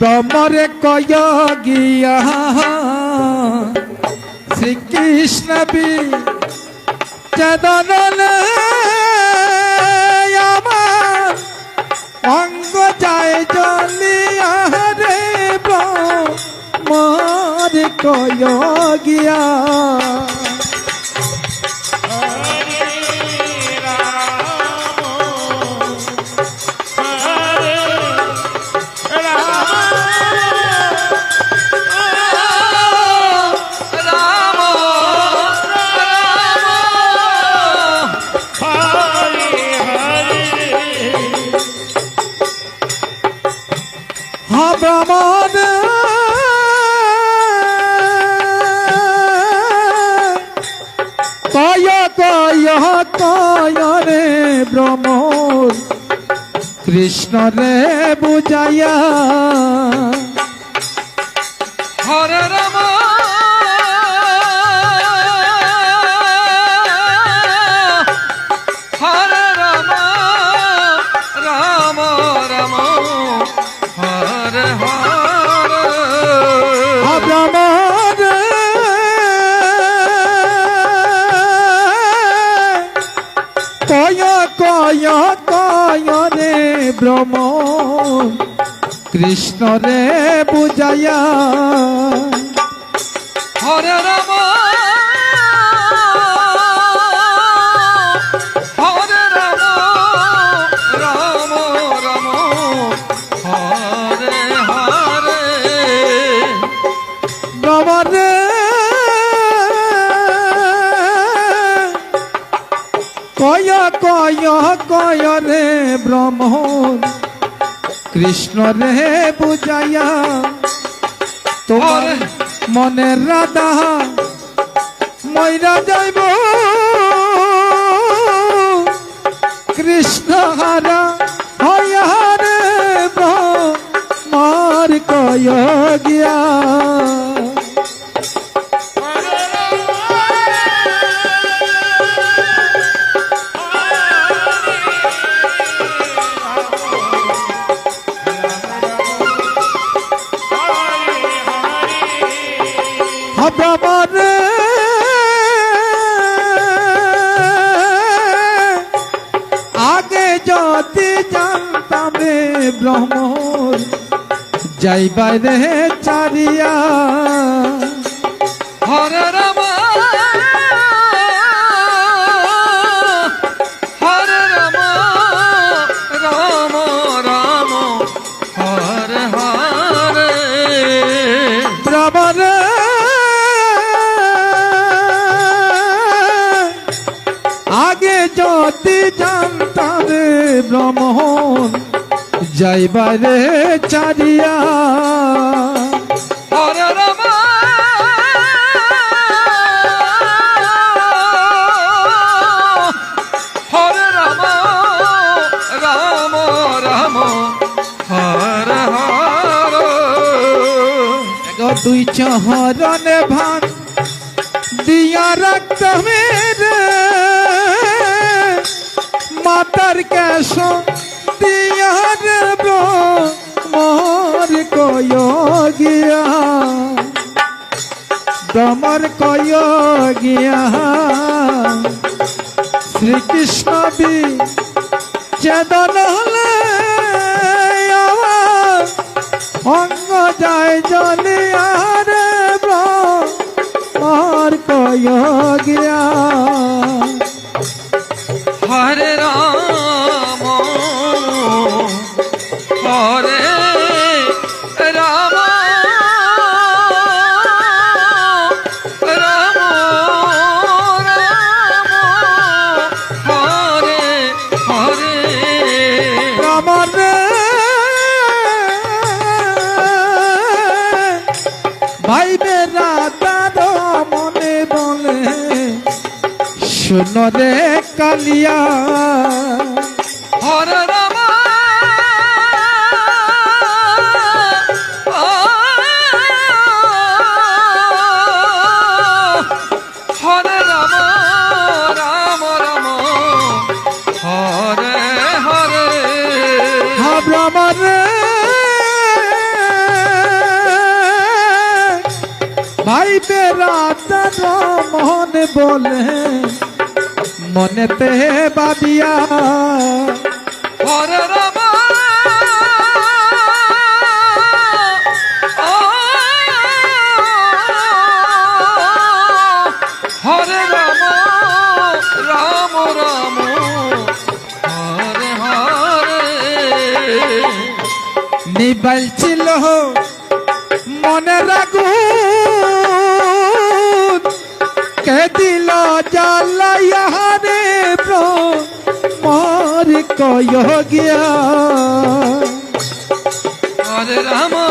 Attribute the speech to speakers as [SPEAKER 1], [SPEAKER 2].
[SPEAKER 1] ব্রহ্মরে কয় গিয়া শ্রীকৃষ্ণ বি চেদনলে আমার অঙ্গ যায় জলিয়া রে ব্রহ্মরে কয় ব্রহ্মণ কয় কয় কয় রে ব্রহ্মণ কৃষ্ণ রে বুঝাইয়া।
[SPEAKER 2] হরে রাম।
[SPEAKER 1] কয় ব্রহ্মণ কৃষ্ণ রে বুঝাইয়া
[SPEAKER 2] হরে রাম।
[SPEAKER 1] কয় কয় কয় রে ব্রহ্মণ। কৃষ্ণ রে বুঝাইয়া তোমার মনের রাধা ময়রা যাইব। কৃষ্ণ হারা হইয়া রে ব্রহ্মার কয় গিয়া যদি জানতাম রে ব্রহ্মর যাইবাই রে চারিয়া
[SPEAKER 2] হরে রাম হরে রাম রাম রাম, হরে হরে।
[SPEAKER 1] ব্রহ্মরে ব্রহ্মণ যাইবাই রে চারিয়া
[SPEAKER 2] হরে রাম। হরে রাম রাম রাম। হরে হরে।
[SPEAKER 1] গো দুই চহরনে ভান দিয়া রাখত মেরে। মাতার কেশ দিয়া রে মোর কয় গিয়া। দমর কয় গিয়া। শ্রীকৃষ্ণ বি চেদন হলে অঙ্গ যায় জলিয়ার আর কয় গিয়া। ভাই বেরা তার মনে বলে শুনো রে কালিয়া ভাই তার মনে বলে মনেতে বাবিয়া নিবাইল ছিল মনে রাগু কে দিল জ্বালাইয়ারে মর কয় গিয়া।
[SPEAKER 2] হরে রাম।